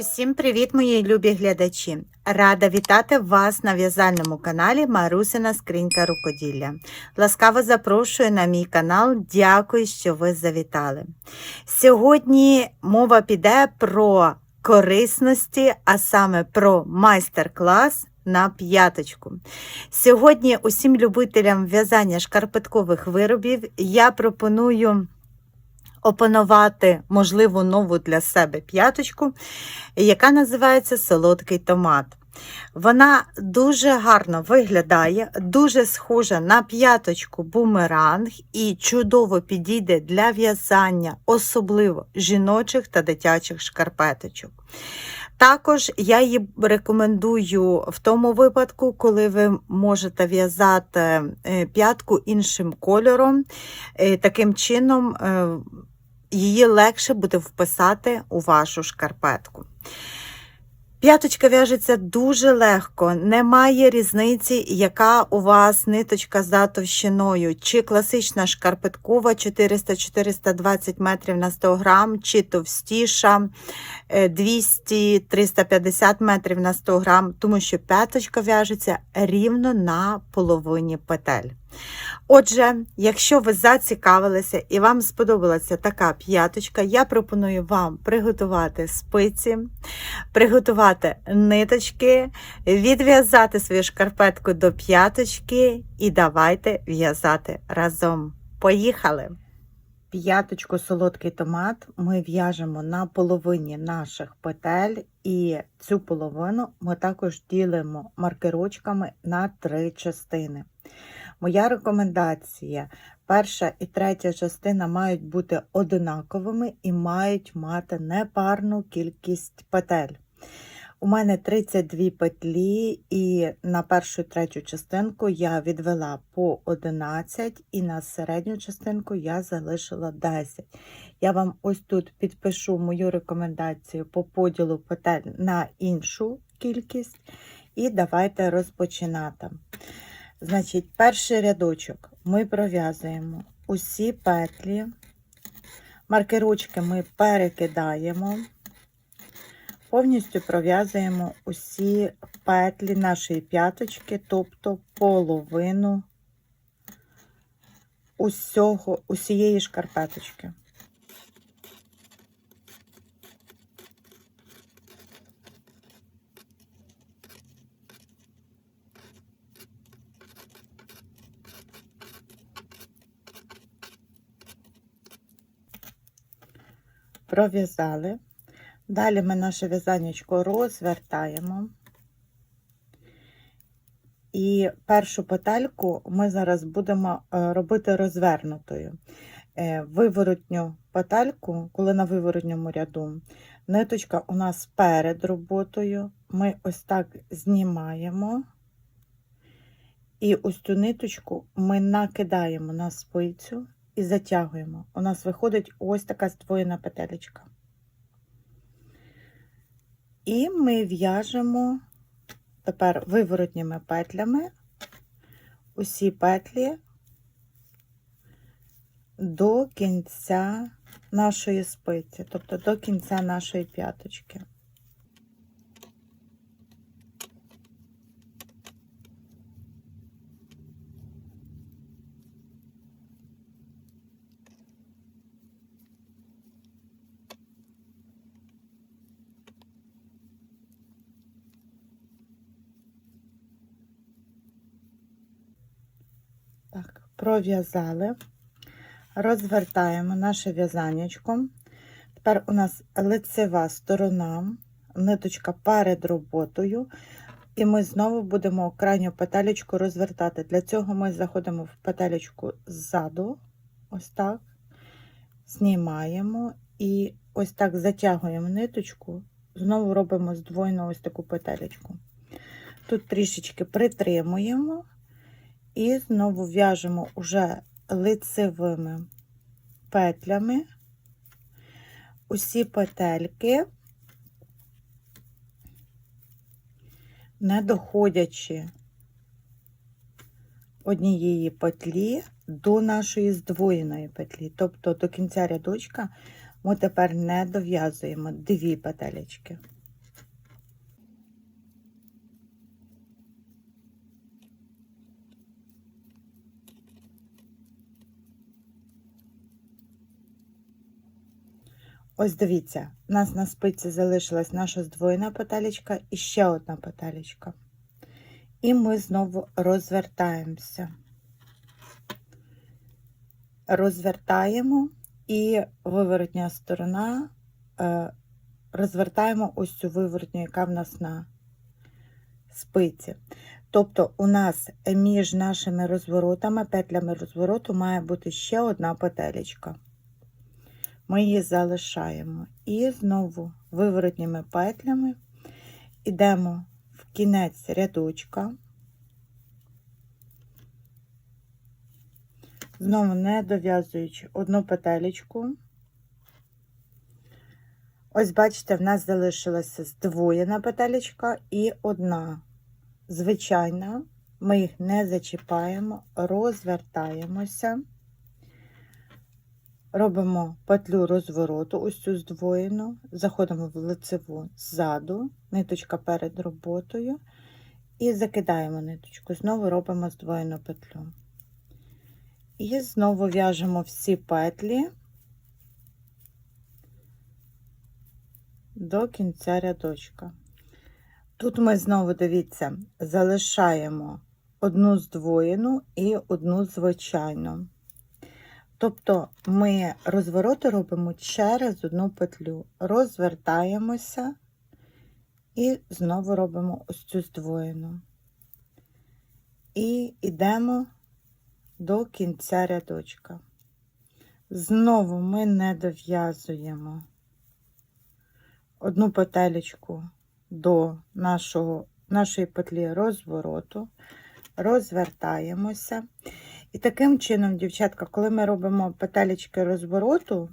Усім привіт, мої любі глядачі! Рада вітати вас на в'язальному каналі Марусина Скринька Рукоділля. Ласкаво запрошую на мій канал. Дякую, що ви завітали. Сьогодні мова піде про корисності, а саме про майстер-клас на п'яточку. Сьогодні усім любителям в'язання шкарпеткових виробів я пропоную опанувати можливу нову для себе п'яточку, яка називається солодкий томат. Вона дуже гарно виглядає, дуже схожа на п'яточку бумеранг і чудово підійде для в'язання, особливо жіночих та дитячих шкарпеточок. Також я її рекомендую в тому випадку, коли ви можете в'язати е, п'ятку іншим кольором. Е, Таким чином, е, її легше буде вписати у вашу шкарпетку. П'яточка в'яжеться дуже легко, немає різниці, яка у вас ниточка за товщиною, чи класична шкарпеткова 400-420 метрів на 100 грам, чи товстіша 200-350 метрів на 100 грам, тому що п'яточка в'яжеться рівно на половині петель. Отже, якщо ви зацікавилися і вам сподобалася така п'яточка, я пропоную вам приготувати спиці, приготувати ниточки, відв'язати свою шкарпетку до п'яточки і давайте в'язати разом. Поїхали! П'яточку солодкий томат ми в'яжемо на половині наших петель, і цю половину ми також ділимо маркерочками на три частини. Моя рекомендація: перша і третя частина мають бути одинаковими і мають мати непарну кількість петель. У мене 32 петлі, і на першу і третю частинку я відвела по 11, і на середню частинку я залишила 10. Я вам ось тут підпишу мою рекомендацію по поділу петель на іншу кількість. І давайте розпочинати. Значить, перший рядочок ми пров'язуємо усі петлі, маркерочки ми перекидаємо, повністю пров'язуємо усі петлі нашої п'яточки, тобто половину усього, усієї шкарпеточки. Пров'язали. Далі ми наше в'язанечко розвертаємо. І першу петельку ми зараз будемо е, робити розвернутою. Е, виворотню петельку, коли на виворотньому ряду, ниточка у нас перед роботою, ми ось так знімаємо. І ось цю ниточку ми накидаємо на спицю і затягуємо. У нас виходить ось така здвоєна петелечка. І ми в'яжемо тепер виворотніми петлями усі петлі до кінця нашої спиці, тобто до кінця нашої п'яточки. Так, пров'язали, розвертаємо наше в'язанечко. Тепер у нас лицева сторона, ниточка перед роботою, і ми знову будемо крайню петелечку розвертати. Для цього ми заходимо в петелечку ззаду, ось так, знімаємо і ось так затягуємо ниточку, знову робимо здвоєну ось таку петелечку. Тут трішечки притримуємо. І знову в'яжемо уже лицевими петлями усі петельки, не доходячи однієї петлі до нашої здвоєної петлі. Тобто до кінця рядочка ми тепер не дов'язуємо дві петелечки. Ось дивіться, у нас на спиці залишилась наша здвоєна петелечка і ще одна петелечка. І ми знову розвертаємося. Розвертаємо і виворотня сторона е, розвертаємо ось цю виворотню, яка в нас на спиці. Тобто у нас між нашими розворотами, петлями розвороту має бути ще одна петелечка. Ми її залишаємо. І знову виворотніми петлями йдемо в кінець рядочка. Знову не дов'язуючи одну петелечку. Ось, бачите, в нас залишилася здвоєна петелечка і одна звичайна. Ми їх не зачіпаємо, розвертаємося, робимо петлю розвороту, ось цю здвоєну, заходимо в лицеву ззаду, ниточка перед роботою, і закидаємо ниточку, знову робимо здвоєну петлю. І знову в'яжемо всі петлі до кінця рядочка. Тут ми знову, дивіться, залишаємо одну здвоєну і одну звичайну. Тобто ми розвороти робимо через одну петлю, розвертаємося і знову робимо ось цю здвоєну. І йдемо до кінця рядочка. Знову ми не дов'язуємо одну петелечку до нашого, нашої петлі розвороту, розвертаємося. І таким чином, дівчатка, коли ми робимо петелечки розвороту,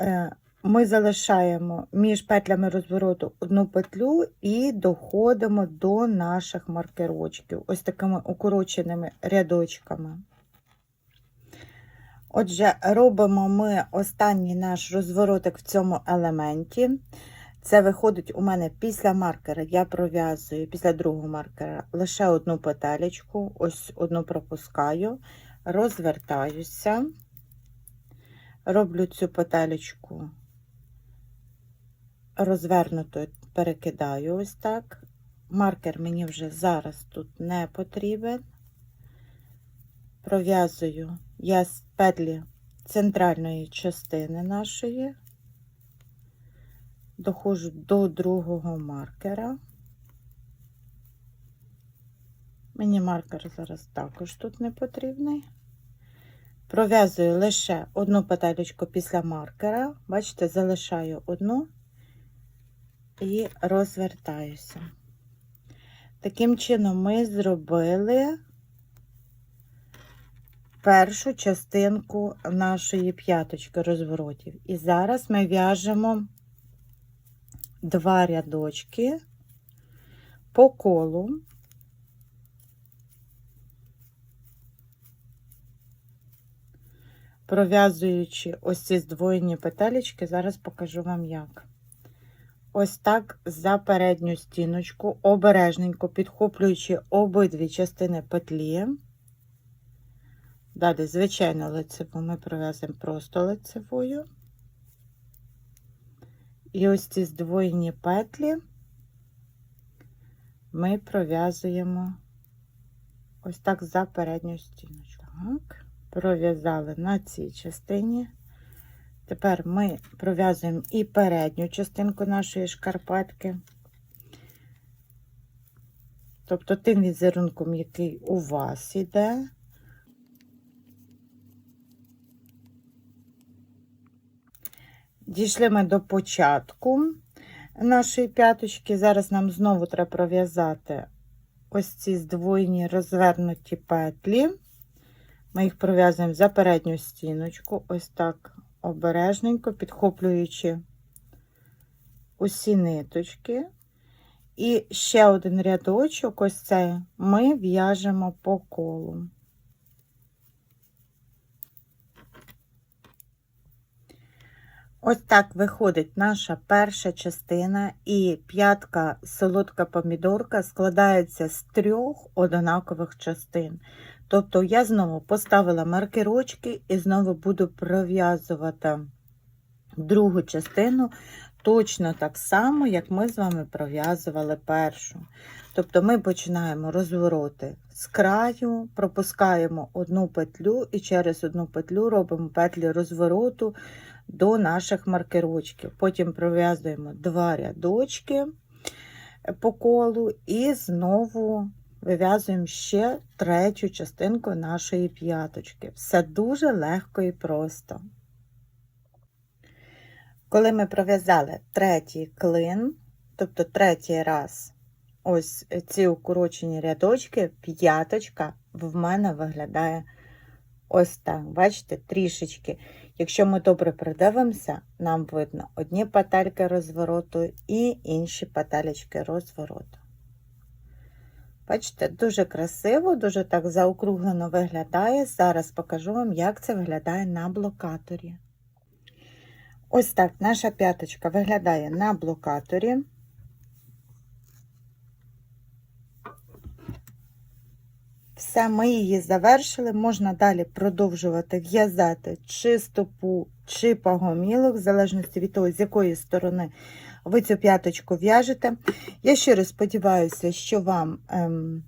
е, ми залишаємо між петлями розвороту одну петлю і доходимо до наших маркерочків, ось такими укороченими рядочками. Отже, робимо ми останній наш розворотик в цьому елементі. Це виходить у мене після маркера, я пров'язую після другого маркера лише одну петелечку, ось одну пропускаю, розвертаюся, роблю цю петелечку розвернутою, перекидаю ось так. Маркер мені вже зараз тут не потрібен. Пров'язую я з петлі центральної частини нашої, доходжу до другого маркера. Мені маркер зараз також тут не потрібний. Пров'язую лише одну петелечку після маркера, бачите, залишаю одну і розвертаюся. Таким чином, ми зробили першу частинку нашої п'яточки розворотів. І зараз ми в'яжемо два рядочки по колу. Пров'язуючи ось ці здвоєні петелечки, зараз покажу вам як. Ось так за передню стіночку, обережненько підхоплюючи обидві частини петлі. Далі, звичайно, лицеву ми пров'язуємо просто лицевою. І ось ці здвоєні петлі ми пров'язуємо ось так за передню стіночку. Пров'язали на цій частині. Тепер ми пров'язуємо і передню частинку нашої шкарпетки, тобто тим візерунком, який у вас іде. Дійшли ми до початку нашої п'яточки. Зараз нам знову треба пров'язати ось ці здвоєні розвернуті петлі. Ми їх пров'язуємо за передню стіночку, ось так обережненько, підхоплюючи усі ниточки. І ще один рядочок, ось цей, ми в'яжемо по колу. Ось так виходить наша перша частина, і п'ятка солодка помідорка складається з трьох однакових частин. Тобто я знову поставила маркерочки і знову буду пров'язувати другу частину точно так само, як ми з вами пров'язували першу. Тобто ми починаємо розвороти з краю, пропускаємо одну петлю і через одну петлю робимо петлі розвороту до наших маркерочків. Потім пров'язуємо два рядочки по колу і знову вив'язуємо ще третю частинку нашої п'яточки. Все дуже легко і просто. Коли ми пров'язали третій клин, тобто третій раз ось ці укорочені рядочки, п'яточка в мене виглядає ось так. Бачите, трішечки. Якщо ми добре придивимося, нам видно одні петельки розвороту і інші петелечки розвороту. Бачите, дуже красиво, дуже так заокруглено виглядає. Зараз покажу вам, як це виглядає на блокаторі. Ось так наша п'яточка виглядає на блокаторі. Все, ми її завершили. Можна далі продовжувати в'язати чи стопу, чи пагомілок, в залежності від того, з якої сторони ви цю п'яточку в'яжете. Я щиро сподіваюся, що вам ем,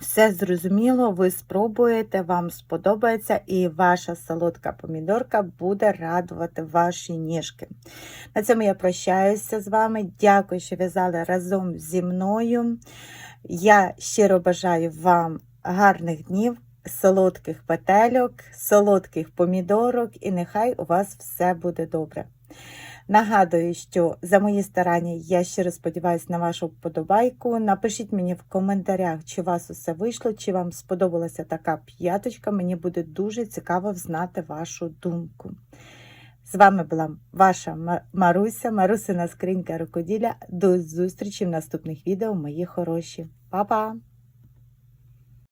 все зрозуміло, ви спробуєте, вам сподобається, і ваша солодка помідорка буде радувати ваші ніжки. На цьому я прощаюся з вами. Дякую, що в'язали разом зі мною. Я щиро бажаю вам гарних днів, солодких петельок, солодких помідорок, і нехай у вас все буде добре. Нагадую, що за мої старання я щиро сподіваюся на вашу вподобайку. Напишіть мені в коментарях, чи у вас усе вийшло, чи вам сподобалася така п'яточка. Мені буде дуже цікаво знати вашу думку. З вами була ваша Маруся, Марусина скринька рукоділля. До зустрічі в наступних відео, мої хороші. Па-па!